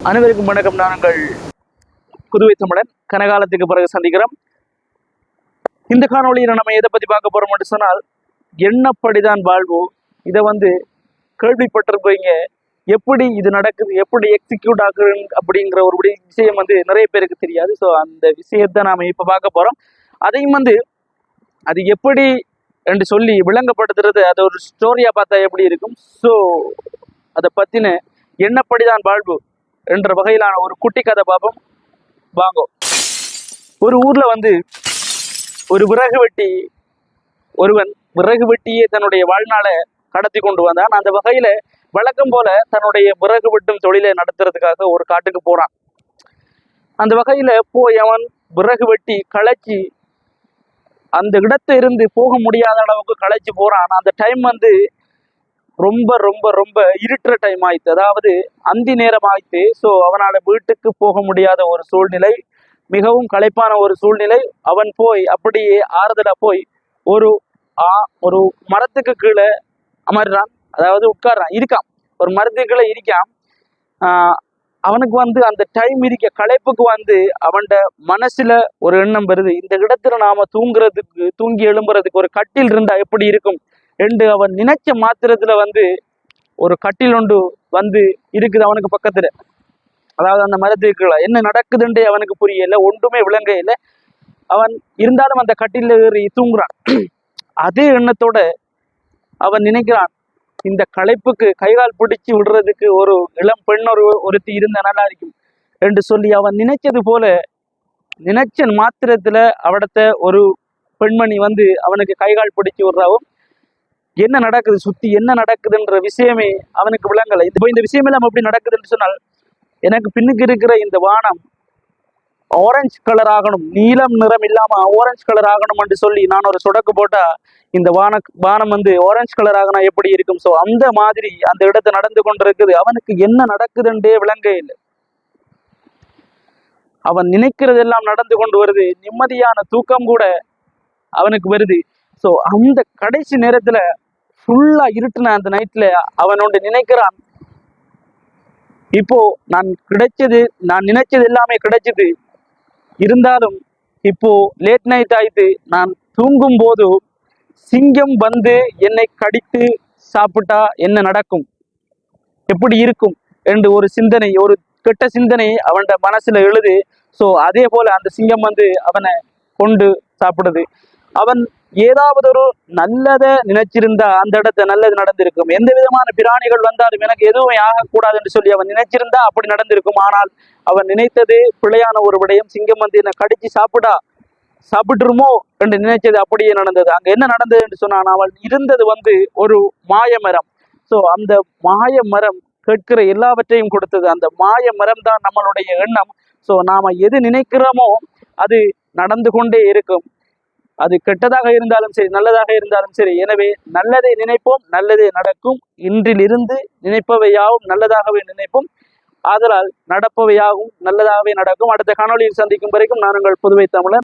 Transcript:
அனைவருக்கும் வணக்கம். நாங்கள் புதுவை தமிழன். கனகாலத்துக்கு பிறகு சந்திக்கிறோம். இந்த காணொலியில் நம்ம எதை பற்றி பார்க்க போகிறோம் என்று சொன்னால் எண்ணப்படிதான் வாழ்வு இதை வந்து கேள்விப்பட்டிருப்பீங்க. எப்படி இது நடக்குது? எப்படி எக்ஸிக்யூட் ஆகுது அப்படிங்கிற ஒரு விஷயம் வந்து நிறைய பேருக்கு தெரியாது. ஸோ அந்த விஷயத்தை நாம இப்போ பார்க்க போறோம். அதையும் வந்து அது எப்படி என்று சொல்லி விளங்கப்படுத்துறது அது ஒரு ஸ்டோரியா பார்த்தா எப்படி இருக்கும்? ஸோ அதை பத்தின எண்ணப்படிதான் வாழ்வு. என்ற வகையிலான ஒரு குட்டி கதை பார்ப்போம் வாங்கோ. ஒரு ஊர்ல வந்து ஒரு விறகு வெட்டி ஒருவன் விறகு வெட்டியே தன்னுடைய வாழ்நாளை கடத்தி கொண்டு வந்தான். அந்த வகையில வழக்கம் போல தன்னுடைய விறகு வெட்டும் தொழிலை நடத்துறதுக்காக ஒரு காட்டுக்கு போறான். அந்த வகையில போய் அவன் விறகு வெட்டி களைச்சி அந்த இடத்தை இருந்து போக முடியாத அளவுக்கு களைச்சி போறான். அந்த டைம் வந்து ரொம்ப ரொம்ப ரொம்ப இருட்டுற டைம் ஆயிடுச்சு அதாவது அந்தி நேரம் ஆயிடுச்சு ஸோ அவனால வீட்டுக்கு போக முடியாத ஒரு சூழ்நிலை மிகவும் களைப்பான ஒரு சூழ்நிலை. அவன் போய் அப்படியே ஆறுதலா போய் ஒரு ஆ ஒரு மரத்துக்கு கீழே அமர்றான். அதாவது உட்கார்றான். இருக்கான். ஒரு மரத்துக்கு கீழே இருக்கான். ஆஹ் அவனுக்கு வந்து அந்த டைம் இருக்க களைப்புக்கு வந்து அவன்ட மனசுல ஒரு எண்ணம் வருது. இந்த இடத்துல நாம தூங்குறதுக்கு தூங்கி எழும்புறதுக்கு ஒரு கட்டில் இருந்தா எப்படி இருக்கும்? என்று அவன் நினைச்ச மாத்திரத்துல வந்து ஒரு கட்டில் ஒன்று வந்து இருக்குது அவனுக்கு பக்கத்துல. அதாவது அந்த மரத்துக்கு என்ன நடக்குதுன்றே அவனுக்கு புரியல ஒன்றுமே விளங்க இல்லை. அவன் இருந்தாலும் அந்த கட்டில ஏறி தூங்குறான். அதே எண்ணத்தோட அவன் நினைக்கிறான் இந்த களைப்புக்கு கைகால் பிடிச்சு விடுறதுக்கு ஒரு இளம் பெண் ஒரு ஒருத்தி இருந்தா நல்லா இருக்கும் என்று சொல்லி அவன் நினைச்சது போல நினைச்ச மாத்திரத்துல அவடத்த ஒரு பெண்மணி வந்து அவனுக்கு கைகால் பிடிச்சு விடுறாவும் என்ன நடக்குது சுத்தி என்ன நடக்குதுன்ற விஷயமே அவனுக்கு விளங்கலை. இப்போ இந்த விஷயம் எல்லாம் எப்படி நடக்குதுன்னு சொன்னால் எனக்கு பின்னுக்கு இருக்கிற இந்த வானம் ஆரஞ்சு கலர் ஆகணும் நீலம் நிறம் இல்லாம ஆரஞ்சு கலர் ஆகணும் என்று சொல்லி நான் ஒரு சொடக்கு போட்டா இந்த வான வானம் வந்து ஆரஞ்சு கலர் ஆகினா எப்படி இருக்கும்? ஸோ அந்த மாதிரி அந்த இடத்தை நடந்து கொண்டிருக்குது. அவனுக்கு என்ன நடக்குதுன்றே விளங்க இல்லை. அவன் நினைக்கிறதெல்லாம் நடந்து கொண்டு வருது. நிம்மதியான தூக்கம் கூட அவனுக்கு வருது. ஸோ அந்த கடைசி நேரத்துல ஃபுல்லா இருட்டுன அந்த நைட்ல அவன் ஒன்று நினைக்கிறான். இப்போ நான் கிடைச்சது நான் நினைச்சது எல்லாமே கிடைச்சது. இருந்தாலும் இப்போ லேட் நைட் ஆயிட்டு நான் தூங்கும் போது சிங்கம் வந்து என்னை கடித்து சாப்பிட்டா என்ன நடக்கும்? எப்படி இருக்கும்? என்று ஒரு சிந்தனை ஒரு கெட்ட சிந்தனை அவன் மனசுல எழுது. ஸோ அதே போல அந்த சிங்கம் வந்து அவனை கொண்டு சாப்பிடுது. அவன் ஏதாவது ஒரு நல்லதை நினைச்சிருந்தா அந்த இடத்த நல்லது நடந்திருக்கும். எந்த விதமான பிராணிகள் வந்தாலும் எனக்கு எதுவுமே ஆகக்கூடாது என்று சொல்லி அவன் நினைச்சிருந்தா அப்படி நடந்திருக்கும். ஆனால் அவன் நினைத்தது பிழையான ஒரு விடயம். சிங்கம் வந்து என்னை கடிச்சு சாப்பிடா சாப்பிட்டுருமோ என்று நினைச்சது அப்படியே நடந்தது. அங்க என்ன நடந்தது என்று சொன்னான் அவன் இருந்தது வந்து ஒரு மாய மரம். ஸோ அந்த மாய மரம் கேட்கிற எல்லாவற்றையும் கொடுத்தது. அந்த மாய மரம் தான் நம்மளுடைய எண்ணம். ஸோ நாம எது நினைக்கிறோமோ அது நடந்து கொண்டே இருக்கும். அது கெட்டதாக இருந்தாலும் சரி நல்லதாக இருந்தாலும் சரி. எனவே நல்லதை நினைப்போம் நல்லதே நடக்கும். இன்றிலிருந்து நினைப்பவையாவும் நல்லதாகவே நினைப்போம். ஆதலால் நடப்பவையாகவும் நல்லதாகவே நடக்கும். அடுத்த காணொலியில் சந்திக்கும் வரைக்கும் நான் உங்கள் புதுவை தமிழன்.